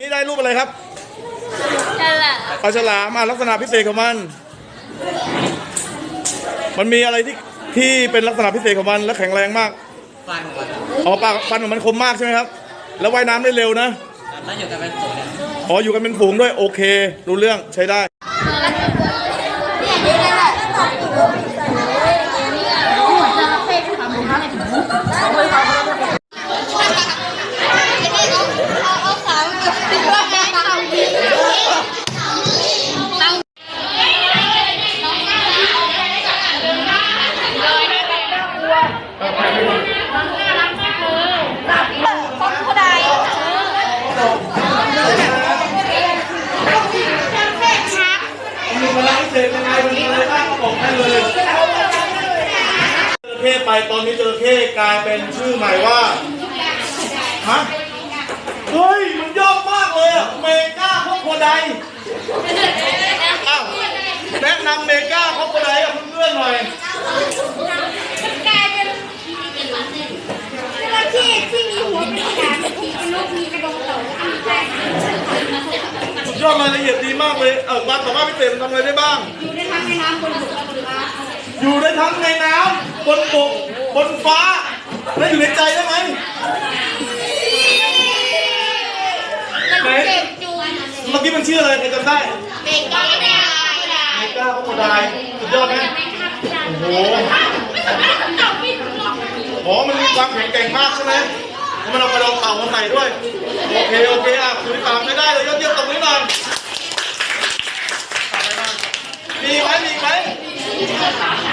นี่ได้รูปอะไรครับนั่นแหละปลาฉลามอะลักษณะพิเศษของมัน มันมีอะไรที่ที่เป็นลักษณะพิเศษของมันและแข็งแรงมากฟันของมันอ๋อปากฟันของมันคมมากใช่ไหมครับ แล้วว่ายน้ำได้เร็วนะแล้วอยู่กันเป็นฝูงเนี่ย อ๋ออยู่กันเป็นฝูงด้วยโอเค รู้เรื่องใช้ได้มีพลั งพิเศษยังไงมันมีอะไรบ้างบอกได้เลยจระเข้ไปตอนนี้จระเข้กลายเป็นชื่อใหม่ว่าฮะเฮ้ยมันยอดมากเลยอะเมกาครอโคไดอ้าวแนะนำเมกาครอโคไดกับเพื่อนๆหน่อยกลายเป็นจระเข้ที่มีหัวเป็นขนาดมีเป็นลูกมีกระดองเต่ามีใจสุด ยอดรายละเอียดดีมากเลยเออความสามารถพิเศษมันทำอะไรได้บ้าง อยู่ในทั้งในน้ำบนบกและบนฟ้าอยู่ได้ทั้งในน้ำบนบกบนฟ้า และอยู่ในใจได้ไหมมันเจ็บจูนเมื่อกี้มันชื่ออะไรใครจำได้เบรกก็ไม่ได้เมกาคอโคไดสุดยอดไหมโอ้โหอ๋อมันมีความแข็งแกร่งมากใช่ไหมแล้วมันเอากระดองเต่ามาใส่ด้วย โอเค โอเคอะคุณที่สามไม่ได้เลย 你们。